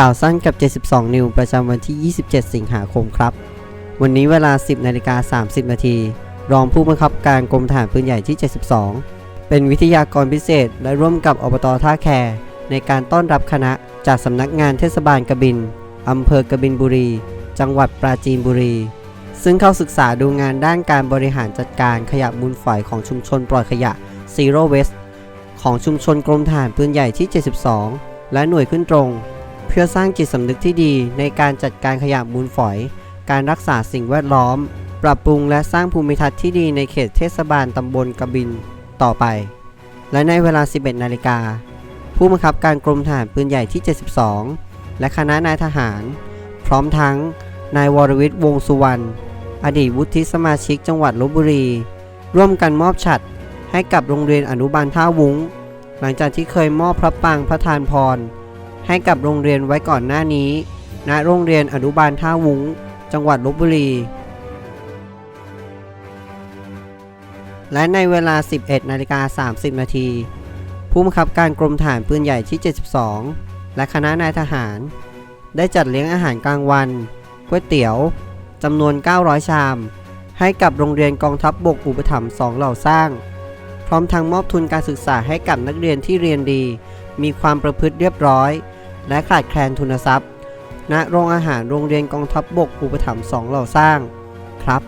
ข่าวสั้นกับ 72 นิว ประจำวันที่ 27 สิงหาคมครับ วันนี้เวลา 10 นาฬิกา 30 นาที รองผู้บังคับการกรมทหารปืนใหญ่ที่ 72 เป็นวิทยากรพิเศษ และร่วมกับอบตท่าแคในการต้อนรับคณะจากสำนักงานเทศบาลกบิน อำเภอกบินบุรี จังหวัดปราจีนบุรี ซึ่งเข้าศึกษาดูงานด้านการบริหารจัดการขยะมูลฝอยของชุมชนปล่อยขยะ Zero Waste ของชุมชนกรมทหารปืนใหญ่ที่ 72 และหน่วยขึ้นตรง พื่อสร้างจิตสำนึกที่ดีในการจัดการขยะมูลฝอย การรักษาสิ่งแวดล้อม ปรับปรุงและสร้างภูมิทัศน์ที่ดีในเขตเทศบาลตำบลกบินต่อไป และในเวลา 11 นาฬิกา ผู้บังคับการกรมทหารปืนใหญ่ที่ 72 และคณะนายทหาร พร้อมทั้ง นายวรวิทย์วงษ์สุวรรณ อดีตวุฒิสมาชิกจังหวัดลบบุรี ร่วมกันมอบฉัดให้กับโรงเรียนอนุบาลท่าวุ้ง หลังจากที่เคยมอบพระปางพระทานพร ให้กับโรงเรียนไว้ก่อนหน้านี้ ณ โรงเรียนอนุบาลท่าวุ้ง จังหวัดลบบุรี และในเวลา 11นาฬิกา30 นาทีผู้บังคับการกรมทหารปืนใหญ่ที่ 72 และคณะนายทหาร ได้จัดเลี้ยงอาหารกลางวันก๋วยเตี๋ยวจำนวน 900 ชาม ให้กับโรงเรียนกองทัพบบกอุปถัมภ์สองเหล่าสร้าง พร้อมทั้งมอบทุนการศึกษาให้กับนักเรียนที่เรียนดี มีความประพฤติเรียบร้อย และขาดแคลนทุนทรัพย์ณโรงอาหารโรงเรียนกองทัพบบกอุปถัมภ์สองเหล่าสร้างครับ